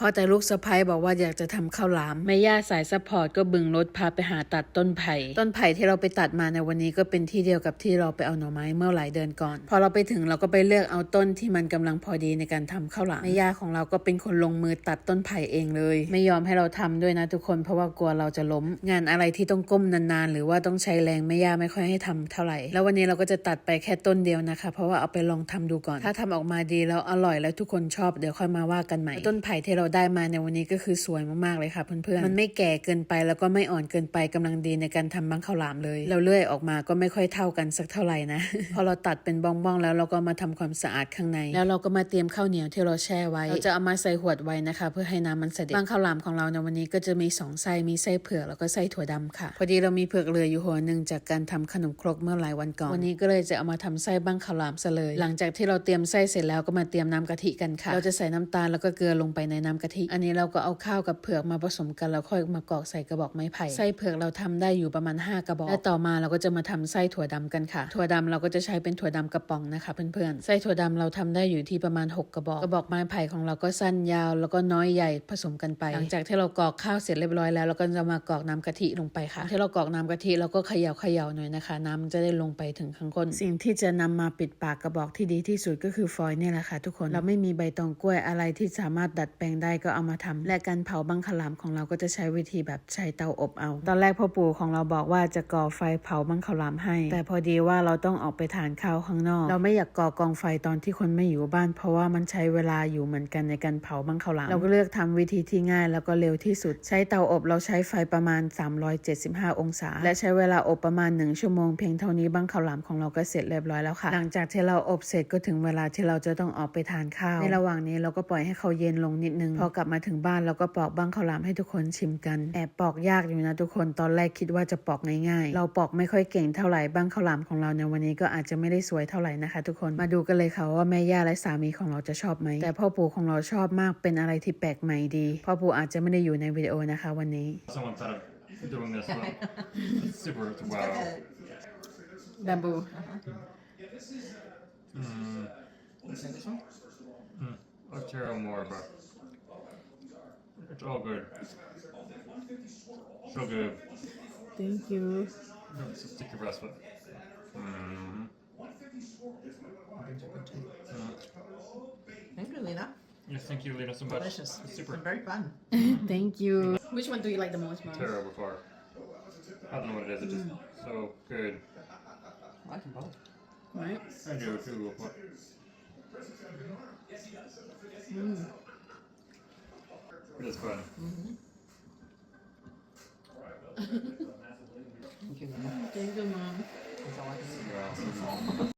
พอแต่ลูกสะพ้ยบอกว่าอยากจะทำข้าวหลามแม่ย่าสายซัพพอร์ตก็บึงรถพาไปหาตัดต้นไผ่ต้นไผ่ที่เราไปตัดมาในวันนี้ก็เป็นที่เดียวกับที่เราไปเอาหน่อไม้เมื่อหลายเดือนก่อน พอเราไปถึงเราก็ไปเลือกเอาต้นที่มันกำลังพอดีในการทำข้าวหลามแม่ย่าของเราก็เป็นคนลงมือตัดต้นไผ่เองเลย ไม่ยอมให้เราทำด้วยนะทุกคนเพราะว่ากลัวเราจะล้ม งานอะไรที่ต้องก้มนานๆ หรือว่าต้องใช้แรงแม่ย่าไม่ค่อยให้ทำเท่าไหร่ แล้ววันนี้เราก็จะตัดไปแค่ต้นเดียวนะคะ เพราะว่าเอาไปลองทำดูก่อน ถ้าทำออกมาดีแล้วอร่อยแล้วทุกคนชอบเดี๋ยวค่อยมาว่ากันใหม่ต้นไผ่ที่เราได้มาในวันนี้ก็คือสวยมากๆเลยค่ะเพื่อนๆ มันไม่แก่เกินไปแล้วก็ไม่อ่อนเกินไปกำลังดีในการทำบังข้าวหลามเลย เราเลื่อยออกมาก็ไม่ค่อยเท่ากันสักเท่าไหร่นะ พอเราตัดเป็นบ้องๆแล้วเราก็มาทำความสะอาดข้างใน แล้วเราก็มาเตรียมข้าวเหนียวที่เราแช่ไว้ เราจะเอามาใส่ขวดไว้นะคะ เพื่อให้น้ำมันเสด็จบังข้าวหลามของเราในวันนี้ก็จะมีสองไส้มีไส้เผือกแล้วก็ไส้ถั่วดำค่ะ พอดีเรามีเผือกเหลืออยู่หัวหนึ่งจากการทำขนมครกเมื่อหลายวันก่อนวันนี้ก็เลยจะเอามาทำไส้บังข้าวหลามซะเลย หลังจากที่เราเตรียมไส้เสร็จแล้วก็มาเตรียมน้ำกะทิกันค่ะ เราจะใส่น้ำตาลแล้วก็เกลือลงไปในน้ำกะทิ อันนี้เราก็เอาข้าวกับเผือกมาผสมกันแล้วค่อยมากรอกใส่กระบอกไม้ไผ่ไส้เผือกเราทำได้อยู่ประมาณ 5 กระบอก และต่อมาเราก็จะมาทำไส้ถั่วดำกันค่ะ ถั่วดำเราก็จะใช้เป็นถั่วดำกระป๋องนะคะเพื่อนๆไส้ถั่วดำเราทำได้อยู่ที่ประมาณ 6 กระบอก กระบอกไม้ไผ่ของเราก็สั้นยาว แล้วก็น้อยใหญ่ผสมกันไป หลังจากที่เรากรอกข้าวเสร็จเรียบร้อยแล้วเราก็จะมากรอกน้ำกะทิลงไปค่ะ ที่เรากรอกน้ำกะทิเราก็เขย่าเขย่าหน่อยนะคะ น้ำมันจะได้ลงไปถึงข้างก้นสิ่งที่จะนำมาปิดปากกระบอกที่ดีที่สุดก็คือฟอยล์เนี่ยแหละค่ะทุกคนเราไม่มีใบตองกล้วยอะไรที่สามารถดัดแปลงได้ก็เอามาทำและการเผาบังขลามของเราก็จะใช้วิธีแบบใช้เตาอบเอา ตอนแรกพ่อปู่ของเราบอกว่าจะก่อไฟเผาบังขลามให้ แต่พอดีว่าเราต้องออกไปทานข้าวข้างนอก เราไม่อยากก่อกองไฟตอนที่คนไม่อยู่บ้าน เพราะว่ามันใช้เวลาอยู่เหมือนกันในการเผาบังขลาม เราก็เลือกทำวิธีที่ง่ายแล้วก็เร็วที่สุด ใช้เตาอบเราใช้ไฟประมาณ 375 องศา และใช้เวลาอบประมาณ 1 ชั่วโมงเพียงเท่านี้บังขลามของเราก็เสร็จเรียบร้อยแล้วค่ะ หลังจากที่เราอบเสร็จก็ถึงเวลาที่เราจะต้องออกไปทานข้าว ในระหว่างนี้เราก็ปล่อยให้เขาเย็นลงนิดนึงพอกลับมาถึงบ้านเราก็ปอกบังขลามให้ทุกคนชิมกันแอบปอกยากอยู่นะทุกคนตอนแรกคิดว่าจะปอกง่ายๆ เราปอกไม่ค่อยเก่งเท่าไหร่บังขลามของเราในวันนี้ก็อาจจะไม่ได้สวยเท่าไหร่นะคะ ทุกคนมาดูกันเลยค่ะว่าแม่ย่าและสามีของเราจะชอบไหมแต่พ่อปู่ของเราชอบมากเป็นอะไรที่แปลกใหม่ดีพ่อปู่อาจจะไม่ได้อยู่ในวิดีโอนะคะวันนี้ Someone thought of doing this one. It's super wow. bamboo Mm, this one? mm. I'll tell you more, but it's all good. So good. thank you Let's just take your breath with. Mm. Thank you, Lena. Yes, thank you, Lena, so much. Delicious. It's super And very fun. thank you which one do you like the most mom terrible far. I don't know what it is. It's just so good. I like them both. right I do too. but- It is fun. Mm-hmm. Thank you, Lena. thank you mom That's all I can do. Yeah.